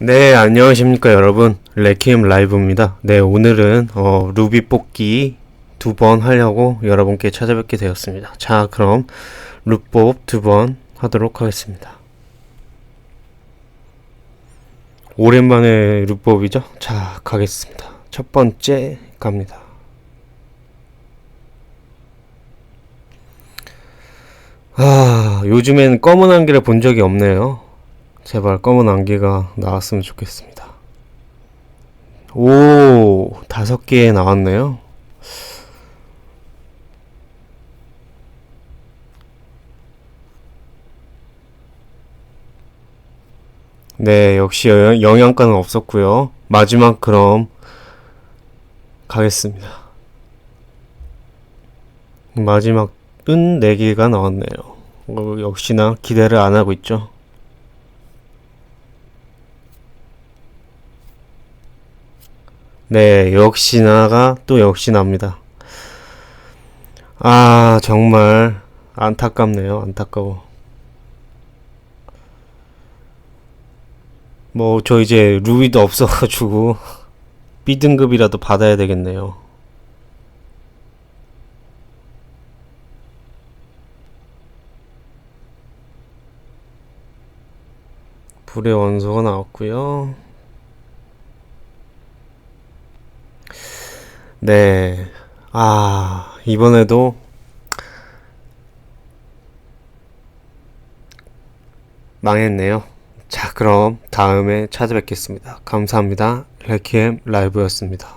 네, 안녕하십니까 여러분. 레키엠 라이브입니다. 네, 오늘은 어, 루비 뽑기 두 번 하려고 여러분께 찾아뵙게 되었습니다. 자, 그럼 루법 두번 하도록 하겠습니다. 오랜만에 루법이죠? 자, 가겠습니다. 첫 번째 갑니다. 아, 요즘엔 검은 안개를 본 적이 없네요. 제발 검은 안개가 나왔으면 좋겠습니다. 오, 다섯 개 나왔네요. 네, 역시 영- 영양가는 없었고요. 마지막 그럼 가겠습니다. 마지막은 4개가 나왔네요. 어, 역시나 기대를 안 하고 있죠. 네, 역시나가 또 역시나입니다. 아, 정말 안타깝네요. 안타까워. 뭐, 저 이제 루이도 없어가지고 B등급이라도 받아야 되겠네요. 불의 원소가 나왔고요. 네. 아, 이번에도 망했네요. 자, 그럼 다음에 찾아뵙겠습니다. 감사합니다. 레키엠 라이브였습니다.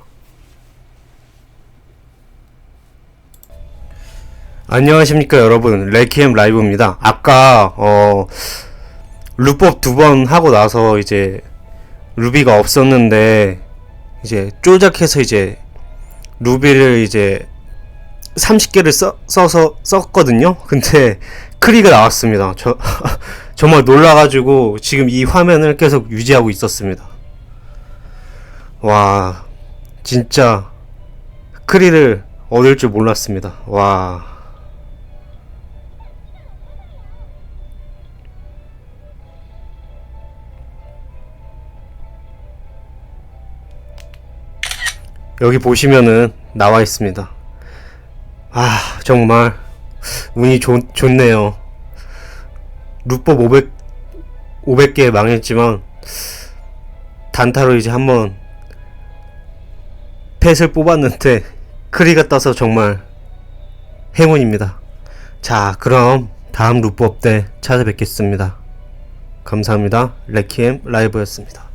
안녕하십니까, 여러분. 레키엠 라이브입니다. 아까, 어, 루법 두 번 하고 나서 이제 루비가 없었는데, 이제 쪼작해서 이제 루비를 이제 30개를 써, 써서 썼거든요. 근데 크리가 나왔습니다. 저 정말 놀라가지고 지금 이 화면을 계속 유지하고 있었습니다. 와 진짜 크리를 얻을 줄 몰랐습니다. 와. 여기 보시면은 나와 있습니다. 아, 정말 운이 좋, 좋네요. 루법 500, 500개 망했지만 단타로 이제 한번 펫을 뽑았는데 크리가 떠서 정말 행운입니다. 자, 그럼 다음 루법 때 찾아뵙겠습니다. 감사합니다. 레키엠 라이브였습니다.